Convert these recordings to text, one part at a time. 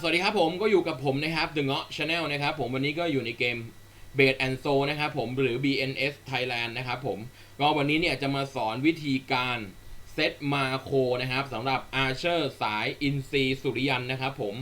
สวัสดีครับผมก็อยู่กับผมนะครับ The Ŋo Channel นะครับผมวันนี้ก็อยู่ในเกม b a d and so นะครับผมหรือ BNS Thailand นะครับผมก็วันนี้เนี่ยจะมาสอนวิธีการเซตมาโคนะครับสำหรับ Archer สายอินซีสุริยันนะครับผม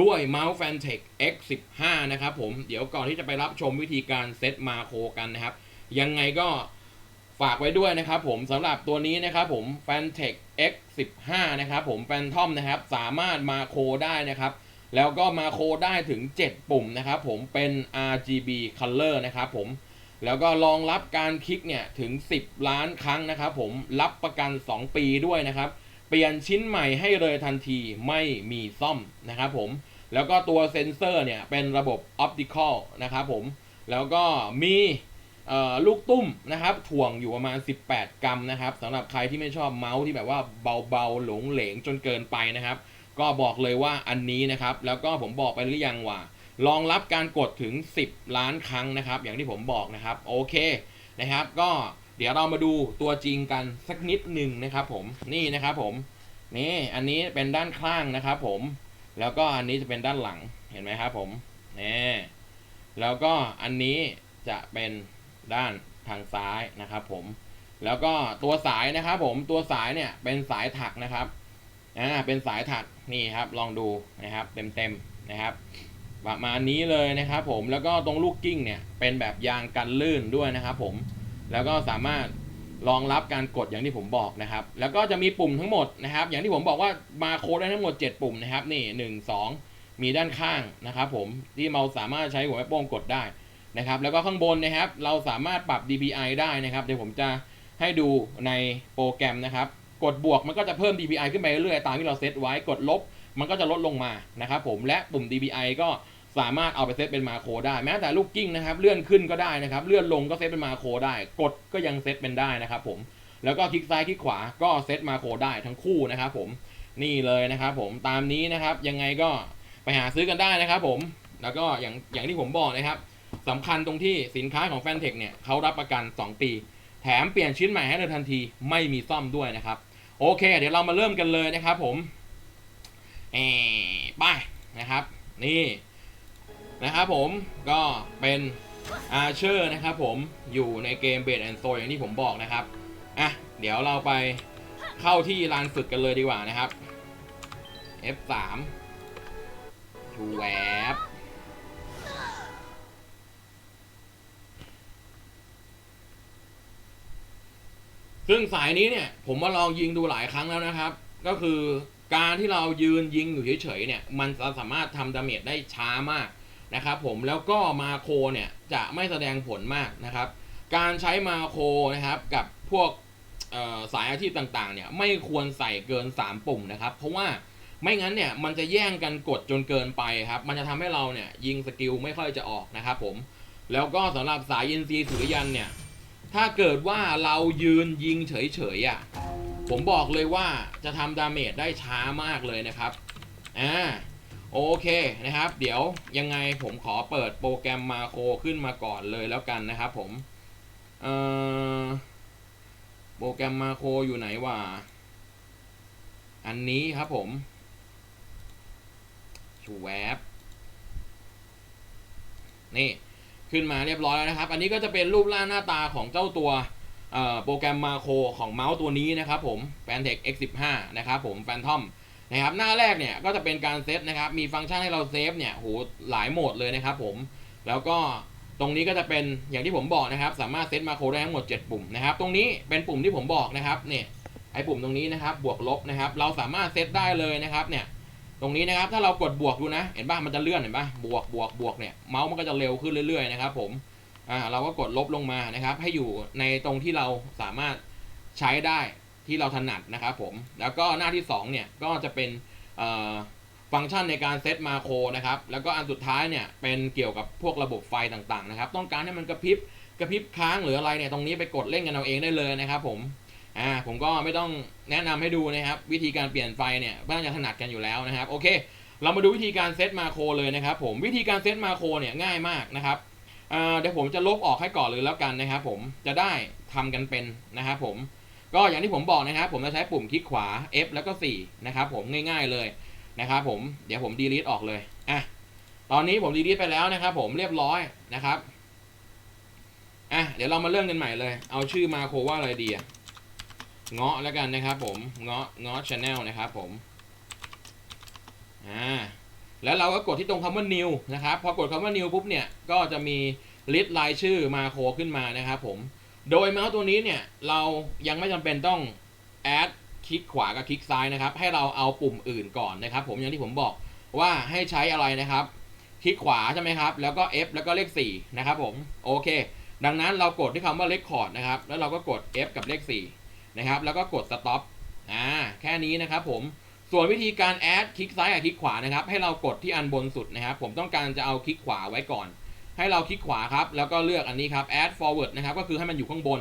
ด้วย Mouse Fantech X15 นะครับผมเดี๋ยวก่อนที่จะไปรับชมวิธีการเซตมาโคกันนะครับ ยังไงก็ฝากไว้ด้วยนะครับผมสำหรับตัวนี้นะครับผม Fantech X15 นะครับผม Phantom นะครับ สามารถมาโคได้นะครับ แล้วก็มาโคได้ถึง 7 ปุ่มนะครับผมเป็น RGB color นะครับผมแล้วก็รองรับการคลิกเนี่ยถึง 10 ล้านครั้งนะครับผมรับประกัน 2 ปีด้วยนะครับ เปลี่ยนชิ้นใหม่ให้เลยทันทีไม่มีซ่อมนะครับผมแล้วก็ตัวเซ็นเซอร์เนี่ยเป็นระบบ optical นะครับผมแล้วก็มีลูกตุ้มนะครับถ่วงอยู่ประมาณ 18 กรัมนะครับสำหรับใครที่ไม่ชอบเมาส์ที่แบบว่าเบาๆ หลงเหลงจนเกินไปนะครับ ก็บอกเลยว่าอันนี้นะครับ แล้วก็ผมบอกไปหรือยังว่ารองรับการกดถึง 10 ล้านครั้งนะครับ อย่างที่ผมบอกนะครับโอเคนะครับ ก็เดี๋ยวเรามาดูตัวจริงกันสักนิดหนึ่งนะครับผมนี่นะครับผมนี่อันนี้เป็นด้านข้างนะครับผมแล้วก็อันนี้จะเป็นด้านหลังเห็นไหมครับผมนี่แล้วก็อันนี้จะเป็นด้านทางซ้ายนะครับผมแล้วก็ตัวสายนะครับผมตัวสายเนี่ยเป็นสายถักนะครับ อ่าเป็นสายถักนี่ครับลองดูนะครับเต็มๆนะครับประมาณนี้เลยนะครับผมแล้วก็ตรงลูกกิ้งเนี่ยเป็นแบบยางกันลื่นด้วยนะครับผมแล้วก็สามารถรองรับการกดอย่างที่ผมบอกนะครับ แล้วก็จะมีปุ่มทั้งหมดนะครับ อย่างที่ผมบอกว่ามาโค้ดได้ทั้งหมด 7 ปุ่มนะครับนี่1 2 มีด้านข้างนะครับผมที่เราสามารถใช้หัวแม่โป้งกดได้นะครับ แล้วก็ข้างบนนะครับ เราสามารถปรับ DPI ได้นะครับ เดี๋ยวผมจะให้ดูในโปรแกรมนะครับ กดบวกมันก็จะเพิ่ม DPI ขึ้นไปเรื่อยๆตามที่เราเซตไว้กดลบ มันก็จะลดลงมานะครับผมและปุ่ม DPI ก็สามารถเอาไปเซตเป็นมาโครได้ แม้แต่ลูกกิ้งนะครับเลื่อนขึ้นก็ได้นะครับ เลื่อนลงก็เซตเป็นมาโครได้ กดก็ยังเซตเป็นได้นะครับผมแล้วก็คลิกซ้ายคลิกขวาก็เซตมาโครได้ทั้งคู่นะครับผมนี่เลยนะครับผมตามนี้นะครับยังไงก็ไปหาซื้อกันได้นะครับผมแล้วก็อย่างอย่างที่ผมบอกนะครับสำคัญตรงที่สินค้าของแฟนเทคเนี่ยเขารับประกัน 2 ปี แถมเปลี่ยนชิ้นใหม่ให้เลยทันทีไม่มีซ่อมด้วยนะครับ โอเค เดี๋ยวเรามาเริ่มกันเลยนะครับผมเอไปนะครับ นี่นะครับผมก็เป็นอาเชอร์นะครับผมอยู่ในเกมเบดแอนโซอย่างที่ผมบอกนะครับอะเดี๋ยวเราไปเข้าที่ลานฝึกกันเลยดีกว่านะครับ F3 ชูแวบ ซึ่งสายนี้เนี่ยผมมาลองยิงดูหลายครั้งแล้วนะครับ ก็คือการที่เรายืนยิงอยู่เฉยๆเนี่ยมันจะสามารถทำดาเมจได้ช้ามากนะครับผมแล้วก็มาโคเนี่ยจะไม่แสดงผลมากนะครับ การใช้มาโคนะครับกับพวกสายอาชีพต่างๆเนี่ยไม่ควรใส่เกิน 3 ปุ่มนะครับ เพราะว่าไม่งั้นเนี่ยมันจะแย่งกันกดจนเกินไปครับ มันจะทำให้เราเนี่ยยิงสกิลไม่ค่อยจะออกนะครับผมแล้วก็สำหรับสายยินซีสุริยันเนี่ย ถ้าเกิดว่าเรายืนยิงเฉยๆอะผมบอกเลยว่าจะทำดาเมจได้ช้ามากเลยนะครับ อ่า โอเคนะครับ เดี๋ยวยังไงผมขอเปิดโปรแกรมมาโครขึ้นมาก่อนเลยแล้วกันนะครับผม เอ่อ โปรแกรมมาโครอยู่ไหนวะ อันนี้ครับผมชูแวบนี่ ขึ้นมาเรียบร้อยแล้วนะครับ อันนี้ก็จะเป็นรูปร่างหน้าตาของเจ้าตัวโปรแกรมมาโครของเมาส์ตัวนี้นะครับผม Fantech X15 นะครับผม Phantom นะครับหน้าแรกเนี่ยก็จะเป็นการเซตนะครับ มีฟังก์ชันให้เราเซฟเนี่ยโหหลายโหมดเลยนะครับผม แล้วก็ตรงนี้ก็จะเป็นอย่างที่ผมบอกนะครับ สามารถเซตมาโครได้ทั้งหมด 7 ปุ่มนะครับ ตรงนี้เป็นปุ่มที่ผมบอกนะครับเนี่ยไอ้ปุ่มตรงนี้นะครับบวกลบนะครับ เราสามารถเซตได้เลยนะครับเนี่ย ตรงนี้นะครับถ้าเรากดบวกดูนะ เห็นป่ะมันจะเลื่อนเห็นป่ะบวกบวกบวกเนี่ยเมาส์มันก็จะเร็วขึ้นเรื่อยๆนะครับผมอ่าเราก็กดลบลงมานะครับ ให้อยู่ในตรงที่เราสามารถใช้ได้ที่เราถนัดนะครับผมแล้วก็หน้าที่2เนี่ยก็จะเป็นฟังก์ชันในการเซตมาโครนะครับแล้วก็อันสุดท้ายเนี่ยเป็นเกี่ยวกับพวกระบบไฟต่างๆนะครับ ต้องการให้มันกระพริบกระพริบค้างหรืออะไรเนี่ยตรงนี้ไปกดเล่นกันเอาเองได้เลยนะครับผม อ่าผมก็ไม่ต้องแนะนำให้ดูนะครับ วิธีการเปลี่ยนไฟเนี่ยน่าจะถนัดกันอยู่แล้วนะครับ โอเค เรามาดูวิธีการเซตมาโครเลยนะครับผมวิธีการเซตมาโครเนี่ยง่ายมากนะครับเดี๋ยวผมจะลบออกให้ก่อนเลยแล้วกันนะครับผมจะได้ทำกันเป็นนะครับผมก็อย่างที่ผมบอกนะครับ ผมจะใช้ปุ่มคลิกขวา F แล้วก็ 4 นะครับผมง่ายๆเลยนะครับผมเดี๋ยวผมดีลีทออกเลยอะตอนนี้ผมดีลีทไปแล้วนะครับ ผมเรียบร้อยนะครับอะเดี๋ยวเรามาเริ่มกันใหม่เลย เอาชื่อมาโครว่าอะไรดีอะ เงาะแล้วกันนะครับผมเงาะเงาะชาแนลนะครับผมอ่าแล้วเราก็กดที่ตรงคำว่า new นะครับพอกดคำว่า new ปุ๊บเนี่ยก็จะมีลิสต์รายชื่อมาโคขึ้นมานะครับผมโดยเมาส์ตัวนี้เนี่ยเรายังไม่จำเป็นต้อง add คลิกขวากับคลิกซ้ายนะครับ ให้เราเอาปุ่มอื่นก่อนนะครับ ผมอย่างที่ผมบอกว่าให้ใช้อะไรนะครับ คลิกขวาใช่ไหมครับ แล้วก็ F แล้วก็เลข4นะครับผมโอเค ดังนั้นเรากดที่คำว่า record นะครับ แล้วเราก็กด F กับเลข4 นะครับ แล้วก็กด stop อ่าแค่นี้นะครับผมส่วนวิธีการ add คลิกซ้ายกับคลิกขวานะครับ ให้เรากดที่อันบนสุดนะครับ ผมต้องการจะเอาคลิกขวาไว้ก่อน ให้เราคลิกขวาครับ แล้วก็เลือกอันนี้ครับ add forward นะครับ ก็คือให้มันอยู่ข้างบน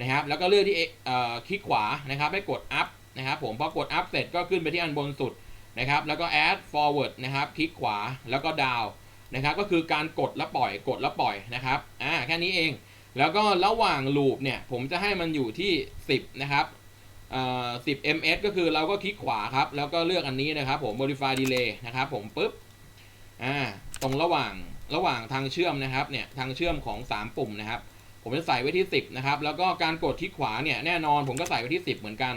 นะครับ แล้วก็เลือกที่เอ่อคลิกขวานะครับ ให้กด up นะครับ ผมพอกด up เสร็จก็ขึ้นไปที่อันบนสุดนะครับ แล้วก็ add forward นะครับ คลิกขวาแล้วก็ down นะครับ ก็คือการกดแล้วปล่อย กดแล้วปล่อยนะครับ อ่า แค่นี้เอง แล้วก็ระหว่างลูปเนี่ยผมจะให้มันอยู่ที่ 10 นะครับเอ่อ10 ms ก็คือเราก็คลิกขวาครับ แล้วก็เลือกอันนี้นะครับผม modify delay นะครับผมปุ๊บอ่าตรงระหว่างระหว่างทางเชื่อมนะครับเนี่ยทางเชื่อมของ 3 ปุ่มนะครับ ผมจะใส่ไว้ที่ 10 นะครับ แล้วก็การกดคลิกขวาเนี่ยแน่นอนผมก็ใส่ไว้ที่ 10 เหมือนกัน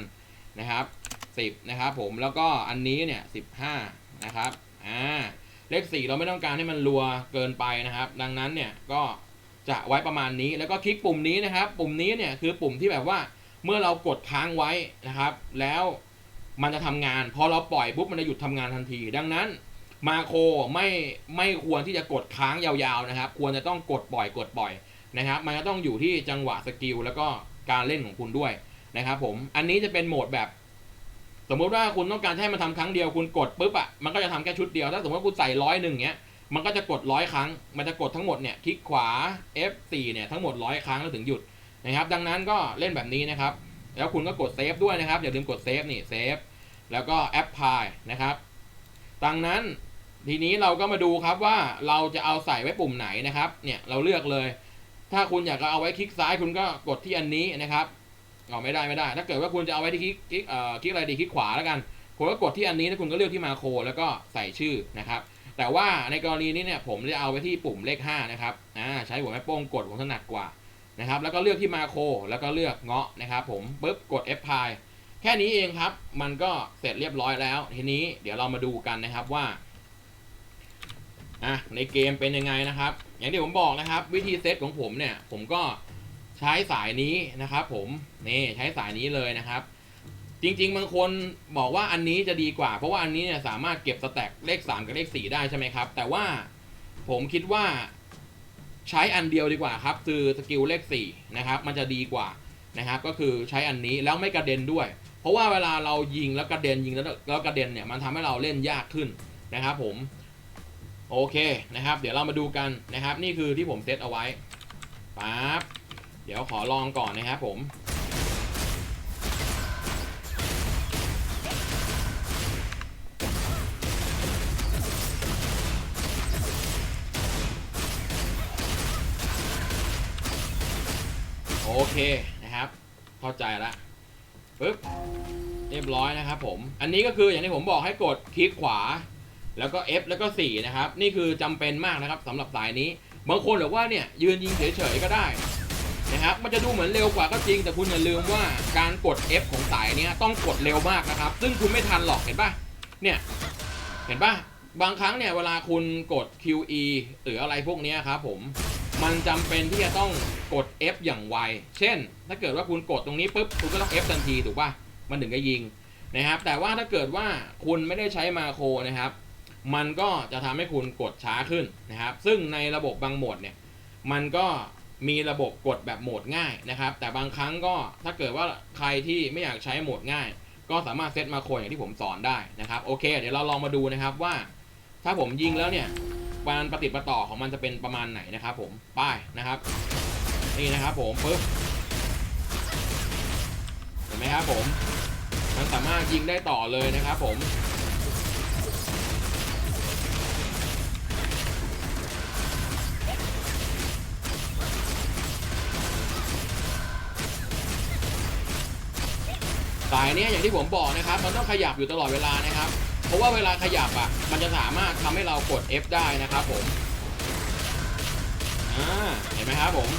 นะครับ 10 นะครับผมแล้วก็อันนี้เนี่ย15 นะครับอ่าเลข 4 เราไม่ต้องการให้มันรัวเกินไปนะครับ ดังนั้นเนี่ยก็ จะไว้ประมาณนี้แล้วก็คลิกปุ่มนี้นะครับ ปุ่มนี้เนี่ยคือปุ่มที่แบบว่าเมื่อเรากดค้างไว้นะครับ แล้วมันจะทำงาน พอเราปล่อยปุ๊บมันจะหยุดทำงานทันที ดังนั้นมาโครไม่ไม่ควรที่จะกดค้างยาวๆนะครับ ควรจะต้องกดปล่อยกดปล่อยนะครับ มันจะต้องอยู่ที่จังหวะสกิลแล้วก็การเล่นของคุณด้วยนะครับผมอันนี้จะเป็นโหมดแบบ สมมุติว่าคุณต้องการให้มันทำครั้งเดียวคุณกดปุ๊บอะ่ะมันก็จะทำแค่ชุดเดียวถ้าสมมติว่าคุณใส่ร้อยหนึ่งเนี้ย มันก็จะกดร้อยครั้ง มันจะกดทั้งหมดเนี่ยคลิกขวา F4 เนี่ยทั้งหมดร้อยครั้งแล้วถึงหยุดนะครับ ดังนั้นก็เล่นแบบนี้นะครับ แล้วคุณก็กดเซฟด้วยนะครับ อย่าลืมกดเซฟนี่เซฟแล้วก็แอปพลายนะครับดังนั้นทีนี้เราก็มาดูครับว่าเราจะเอาใส่ไว้ปุ่มไหนนะครับ เนี่ยเราเลือกเลย ถ้าคุณอยากจะเอาไว้คลิกซ้ายคุณก็กดที่อันนี้นะครับเอาไม่ได้ไม่ได้ ถ้าเกิดว่าคุณจะเอาไว้ที่คลิกคลิกเอ่อคลิกอะไรดีคลิกขวาแล้วกันคุณก็กดที่อันนี้แล้วคุณก็เลือกที่มาโครแล้วก็ใส่ชื่อนะครับ แต่ว่าในกรณีนี้เนี่ยผมจะเอาไว้ที่ปุ่มเลข5นะครับอ่าใช้หัวแม่โป้งกดผมถนัดกว่านะครับแล้วก็เลือกที่มาโครแล้วก็เลือกเงาะนะครับผมปุ๊บกด F พายแค่นี้เองครับ มันก็เสร็จเรียบร้อยแล้ว ทีนี้เดี๋ยวเรามาดูกันนะครับว่าอะในเกมเป็นยังไงนะครับ อย่างที่ผมบอกนะครับ วิธีเซตของผมเนี่ย ผมก็ใช้สายนี้นะครับ ผมนี่ใช้สายนี้เลยนะครับ จริง ๆ บางคนบอกว่าอันนี้จะดีกว่า เพราะว่าอันนี้เนี่ยสามารถเก็บสแต็กเลข 3 กับเลข 4 ได้ใช่ไหมครับ แต่ว่าผมคิดว่าใช้อันเดียวดีกว่าครับคือสกิลเลข4นะครับมันจะดีกว่านะครับ ก็คือใช้อันนี้แล้วไม่กระเด็นด้วย เพราะว่าเวลาเรายิงแล้วกระเด็นยิงแล้วแล้วกระเด็นเนี่ยมันทำให้เราเล่นยากขึ้นนะครับผมโอเคนะครับ เดี๋ยวเรามาดูกันนะครับ นี่คือที่ผมเซตเอาไว้ปั๊บเดี๋ยวขอลองก่อนนะครับผม โอเคนะครับ เข้าใจละปึ๊บเรียบร้อยนะครับผม อันนี้ก็คืออย่างที่ผมบอกให้กดคลิกขวา แล้วก็ F แล้วก็ 4 นะครับ นี่คือจำเป็นมากนะครับสำหรับสายนี้ บางคนบอกว่าเนี่ยยืนยิงเฉยๆก็ได้นะครับ มันจะดูเหมือนเร็วกว่าก็จริง แต่คุณอย่าลืมว่าการกด F ของสายเนี้ยต้องกดเร็วมากนะครับ ซึ่งคุณไม่ทันหรอกเห็นปะเนี่ยเห็นปะบางครั้งเนี่ยเวลาคุณกด QE หรืออะไรพวกนี้ครับผม มันจำเป็นที่จะต้องกด F อย่างไว เช่น ถ้าเกิดว่าคุณกดตรงนี้ปุ๊บคุณก็ต้อง F ทันทีถูกปะมันถึงจะยิงนะครับ แต่ว่าถ้าเกิดว่าคุณไม่ได้ใช้มาโครนะครับ มันก็จะทำให้คุณกดช้าขึ้นนะครับ ซึ่งในระบบบางโหมดเนี่ย มันก็มีระบบกดแบบโหมดง่ายนะครับ แต่บางครั้งก็ถ้าเกิดว่าใครที่ไม่อยากใช้โหมดง่าย ก็สามารถเซตมาโครอย่างที่ผมสอนได้นะครับ โอเค เดี๋ยวเราลองมาดูนะครับว่า ถ้าผมยิงแล้วเนี่ย การปฏิดประต่อของมันจะเป็นประมาณไหนนะครับผมป้ายนะครับ นี่นะครับผมปึ๊บเห็นไหมครับผมมันสามารถยิงได้ต่อเลยนะครับผมสายเนี้ยอย่างที่ผมบอกนะครับ มันต้องขยับอยู่ตลอดเวลานะครับ ราะว่าเวลาขยับอะ มันจะสามารถทำให้เรากด F ได้นะครับผม อ่า เห็นไหมครับผม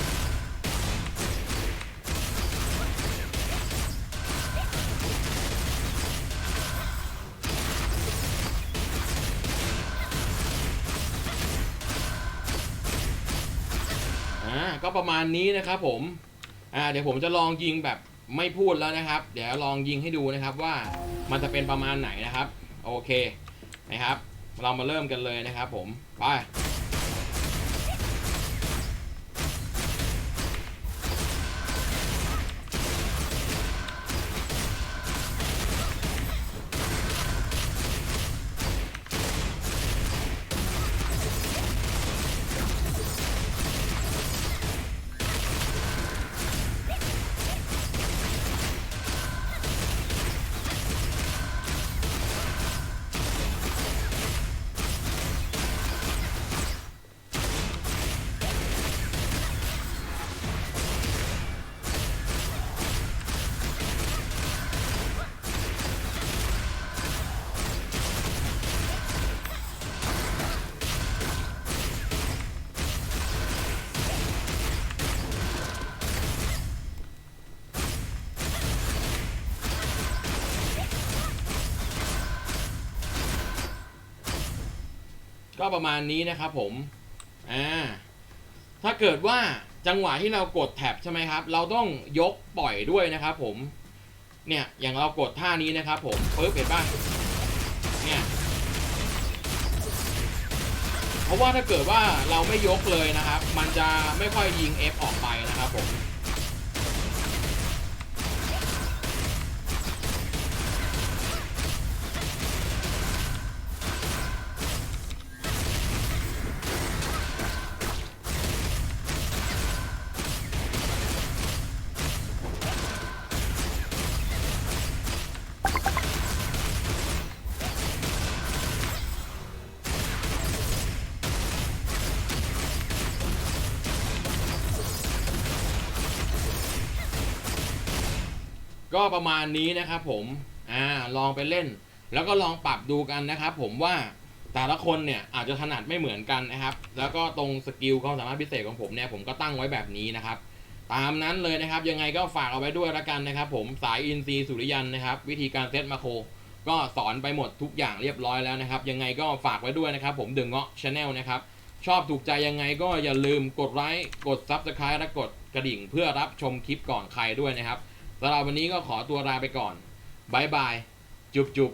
อ่า ก็ประมาณนี้นะครับผม อ่า เดี๋ยวผมจะลองยิงแบบไม่พูดแล้วนะครับ เดี๋ยวลองยิงให้ดูนะครับว่ามันจะเป็นประมาณไหนนะครับ โอเคนะครับ เรามาเริ่มกันเลยนะครับผม ไป ก็ประมาณนี้นะครับผม อ่า ถ้าเกิดว่าจังหวะที่เรากดแท็บใช่ไหมครับ เราต้องยกปล่อยด้วยนะครับผม เนี่ย อย่างเรากดท่านี้นะครับผมปึ๊บเห็นป่ะ เนี่ย เพราะว่าถ้าเกิดว่าเราไม่ยกเลยนะครับ มันจะไม่ค่อยยิง F ออกไปนะครับผม ก็ประมาณนี้นะครับผมอ่าลองไปเล่น แล้วก็ลองปรับดูกันนะครับ ผมว่าแต่ละคนเนี่ยอาจจะถนัดไม่เหมือนกันนะครับ แล้วก็ตรงสกิลความสามารถพิเศษของผมเนี่ยผมก็ตั้งไว้แบบนี้นะครับตามนั้นเลยนะครับ ยังไงก็ฝากเอาไว้ด้วยละกันนะครับ ผมสายอินซีสุริยันนะครับ วิธีการเซตมาโค ก็สอนไปหมดทุกอย่างเรียบร้อยแล้วนะครับ ยังไงก็ฝากไว้ด้วยนะครับ ผมเด e งเงาะชาแนลนะครับ ชอบถูกใจยังไงก็อย่าลืมกดไลค์กด Subscribe และกดกระดิ่งเพื่อรับชมคลิปก่อนใครด้วยนะครับ สำหรับวันนี้ก็ขอตัวลาไปก่อนบายบาย จุบจุบ